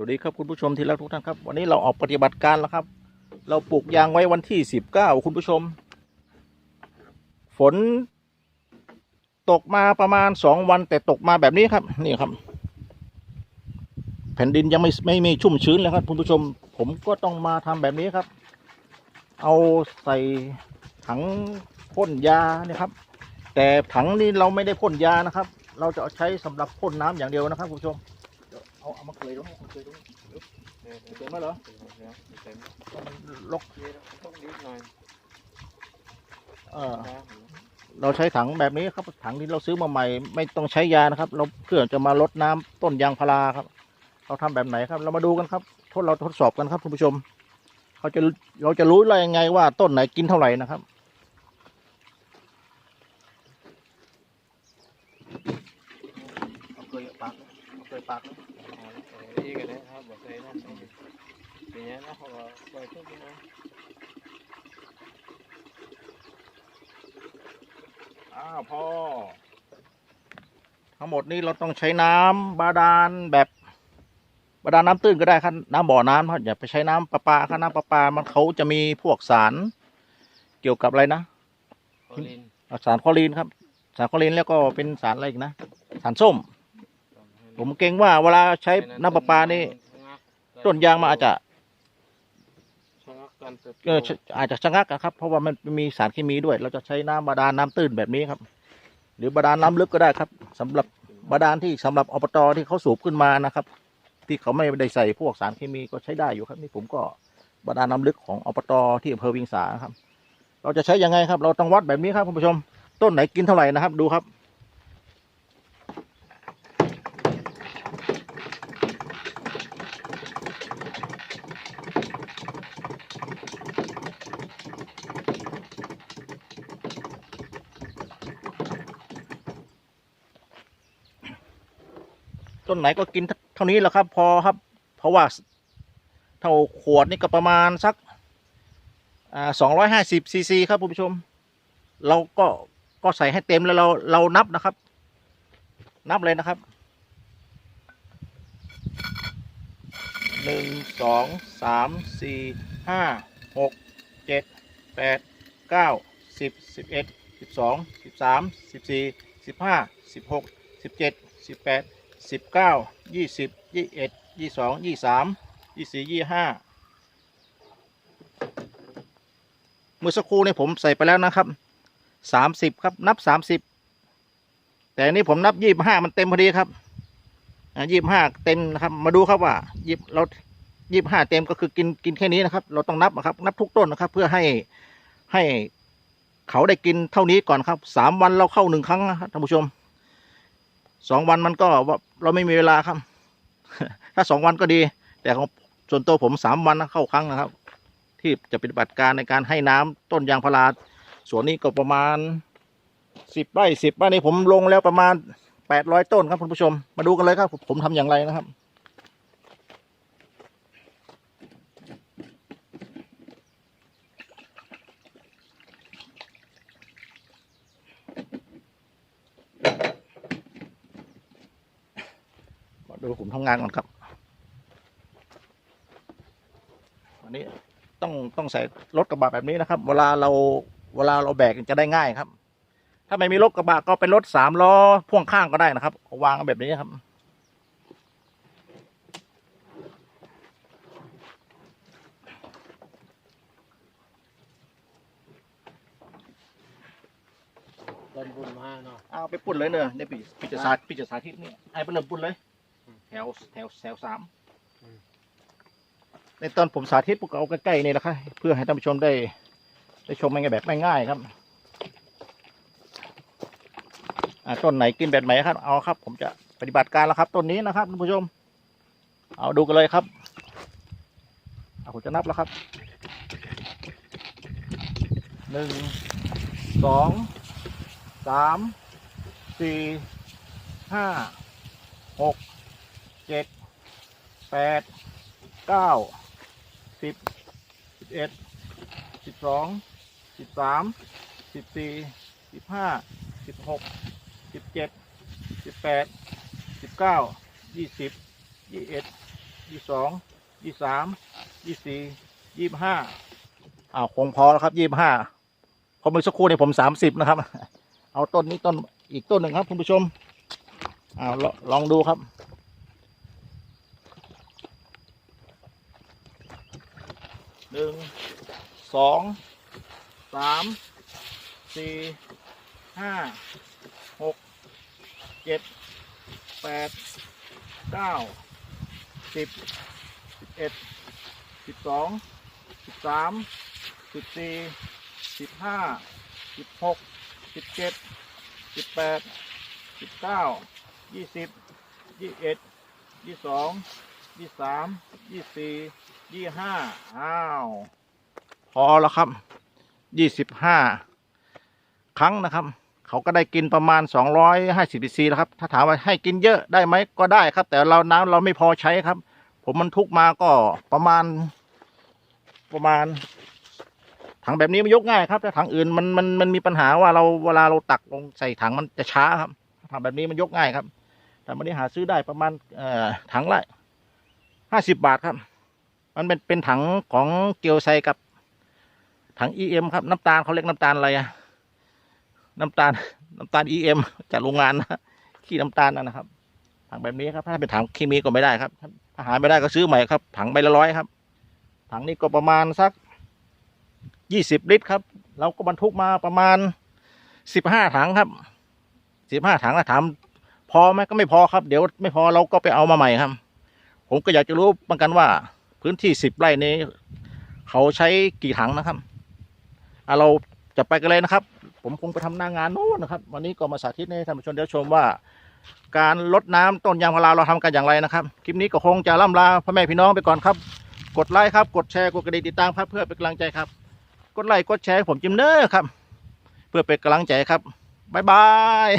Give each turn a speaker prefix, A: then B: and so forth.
A: สวัสดีครับคุณผู้ชมที่รักทุกท่านครับ วันนี้เราออกปฏิบัติการแล้วครับ เราปลูกยางไว้วันที่สิบเก้าคุณผู้ชม ฝน ตกมาประมาณสองวันแต่ตกมาแบบนี้ครับ นี่ครับ แผ่นดินยังไม่ไม่ไม่ชุ่มชื้นเลยครับ คุณผู้ชม ผมก็ต้องมาทำแบบนี้ครับ เอาใส่ถังพ่นยาเนี่ยครับ แต่ถังนี้เราไม่ได้พ่นยานะครับ เราจะใช้สำหรับพ่นน้ำอย่างเดียวนะครับ คุณผู้ชม เอาเอามาเคยตรงนี้เอามาเคยตรงนี้เดี๋ยเต็มแล้วเหรอต้องลก
B: ต้องนิดหน่อย
A: เออเราใช้ถังแบบนี้ครับถังที่เราซื้อมาใหม่ ไม่ต้องใช้ยานะครับ เราเพื่อจะมาลดน้ำต้นยางพาราครับ เราทำแบบไหนครับ เรามาดูกันครับ ทดเราทดสอบกันครับคุณผู้ชม เขาจะเราจะรู้ได้ยังไงว่าต้นไหนกินเท่าไหร่นะครับเอาเคยปากเอาเคยปาก
B: อีกเลยครับบอกเลยนั่นเป็นอย่างนี้นะเขาปล่อยขึ้นะ
A: อ้าวพอทั้งหมดนี้เราต้องใช้น้ำบาดาลแบบบาดาลน้ำตื้นก็ได้ครับน้ำบ่อน้ำครับอย่าไปใช้น้ำประปาครับน้ำประปามันเขาจะมีพวกสารเกี่ยวกับอะไรนะ
B: โอลิน
A: สารคลอรีนครับ สารคลอรีนแล้วก็เป็นสารอะไรอีกนะ สารส้ม ผมเกรงว่าเวลาใช้น้ำประปานี่ต้นยางมันอาจจะ
B: ชะงักการเติบโต
A: เอออาจจะชะงักอะครับ เพราะว่ามันมีสารเคมีด้วย เราจะใช้น้ำบาดาลน้ำตื้นแบบนี้ครับ หรือบาดาลน้ำลึกก็ได้ครับสำหรับบาดาลที่สำหรับอบตที่เขาสูบขึ้นมานะครับ ที่เขาไม่ได้ใส่พวกสารเคมีก็ใช้ได้อยู่ครับนี่ผมก็บาดาลน้ำลึกของอบตที่อำเภอเวิงสาครับ เราจะใช้ยังไงครับ เราต้องวัดแบบนี้ครับคุณผู้ชม ต้นไหนกินเท่าไหร่นะครับ ดูครับ ต้นไหนก็กินเท่านี้แหละครับ พอครับ เพราะว่าเท่าขวดนี่ก็ประมาณสักสองร้อยห้าสิบซีซีครับผู้ชม เราก็ก็ใส่ให้เต็มแล้วเราเรานับนะครับ นับเลยนะครับหนึ่งสองสามสี่ห้าหกเจ็ดแปดเก้าสิบสิบเอ็ดสิบสองสิบสามสิบสี่สิบห้าสิบหกสิบเจ็ดสิบแปด สิบเก้ายี่สิบยี่เอ็ดยี่สองยี่สามยี่สี่ยี่ห้าเมื่อสักครู่นี่ผมใส่ไปแล้วนะครับสามสิบครับนับสามสิบแต่นี้ผมนับยี่บห้ามันเต็มพอดีครับยี่บห้าเต็มนะครับ มาดูครับว่ายี่เรายี่บห้าเต็มก็คือกินกินแค่นี้นะครับ เราต้องนับนะครับ นับทุกต้นนะครับ เพื่อให้ให้เขาได้กินเท่านี้ก่อนครับสามวันเราเข้าหนึ่งครั้งนะครับท่านผู้ชม สองวันมันก็ว่าเราไม่มีเวลาครับ ถ้าสองวันก็ดี แต่ของส่วนตัวผมสามวันนะเข้าครั้งนะครับ ที่จะปฏิบัติการในการให้น้ำต้นยางพาราสวนนี้ก็ประมาณสิบไร่สิบไร่นี่ผมลงแล้วประมาณแปดร้อยต้นครับคุณผู้ชม มาดูกันเลยครับ ผมทำอย่างไรนะครับ มาดูผมทำงานก่อนครับอันนี้ต้องต้องใส่รถกระบะแบบนี้นะครับ เวลาเราเวลาเราแบกจะได้ง่ายครับ ถ้าไม่มีรถกระบะก็เป็นรถสามล้อพ่วงข้างก็ได้นะครับเอาวางแบบนี้ครับ
B: ต้นบุญมาเนาะ
A: เอาไปปุ่นเลยเนอะเนี่ยพี่พี่จะสาพี่จะสาธิตนี่ไอ้ไปเริ่มปุ่นเลย แถวแถวแถวสามในตอนผมสาธิตพวกเอาใกล้ๆนี่แหละครับเพื่อให้ท่านผู้ชมได้ ได้ชมมันแบบง่ายๆครับต้นไหนกินแบบไหนครับเอาครับ ผมจะปฏิบัติการแล้วครับต้นนี้นะครับท่านผู้ชม เอาดูกันเลยครับเอาผมจะนับแล้วครับหนึ่งสองสามสี่ห้า เจ็ดแปดเก้าสิบสิบเอ็ดสิบสองสิบสามสิบสี่สิบห้าสิบหกสิบเจ็ดสิบแปดสิบเก้ายี่สิบยี่เอ็ดยี่สองยี่สามยี่สี่ยี่ห้าอ้าวคงพอแล้วครับยี่ห้าพอเมื่อสักครู่เนี่ยผมสามสิบนะครับ เอาต้นนี้ต้นอีกต้นหนึ่งครับ คุณผู้ชมอ้าวลองลองดูครับ หนึ่งสองสามสี่ห้าหกเจ็ดแปดเก้าสิบสิบเอ็ดสิบสองสิบสามสิบสี่สิบห้าสิบหกสิบเจ็ดสิบแปดสิบเก้ายี่สิบยี่เอ็ดยี่สองยี่สามยี่สี่ ยี่ห้าอ้าว พอแล้วครับ ยี่สิบห้าครั้งนะครับ เขาก็ได้กินประมาณสองร้อยห้าสิบซีแล้วครับ ถ้าถามว่าให้กินเยอะได้ไหมก็ได้ครับ แต่เราน้ำเราไม่พอใช้ครับ ผมมันทุกมาก็ประมาณ ประมาณถังแบบนี้มันยกง่ายครับแต่ถังอื่นมันมันมันมีปัญหาว่าเราเวลาเราตักลงใส่ถังมันจะช้าครับถังแบบนี้มันยกง่ายครับ แต่วันนี้หาซื้อได้ประมาณเอ่อถังละห้าสิบบาทครับ มันเป็นเป็นถังของเกียวไซกับ ถัง EM ครับ น้ำตาลเขาเรียกน้ำตาลอะไรอะน้ำตาล น้ำตาล EM จากโรงงานนะขี้น้ำตาลนั่นนะครับ ถังแบบนี้ครับ ถ้าเป็นถังเคมีก็ไม่ได้ครับ ถ้าหาไม่ได้ก็ซื้อใหม่ครับ ถังใบละร้อยครับ ถังนี้ก็ประมาณสักยี่สิบลิตรครับ เราก็บรรทุกมาประมาณสิบห้าถังครับสิบห้าถังนะถามพอไหมก็ไม่พอครับ เดี๋ยวไม่พอเราก็ไปเอามาใหม่ครับ ผมก็อยากจะรู้เหมือนกันว่า พื้นที่สิบไร่นี้ เขาใช้กี่ถังนะครับอะเราจะไปกันเลยนะครับ ผมคงไปทำหน้างานโน้นนะครับ วันนี้ก็มาสาธิตให้ท่านผู้ชมได้ชมว่า การลดน้ำต้นยางพาราเราทำกันอย่างไรนะครับ คลิปนี้ก็คงจะล่ำลาพ่อแม่พี่น้องไปก่อนครับ กดไลค์ครับ กดแชร์กดกระดิ่งติดตามครับเพื่อเป็นกำลังใจครับ กดไลค์กดแชร์ให้ผมจิมเนอร์ครับ เพื่อเป็นกำลังใจครับบ๊ายบาย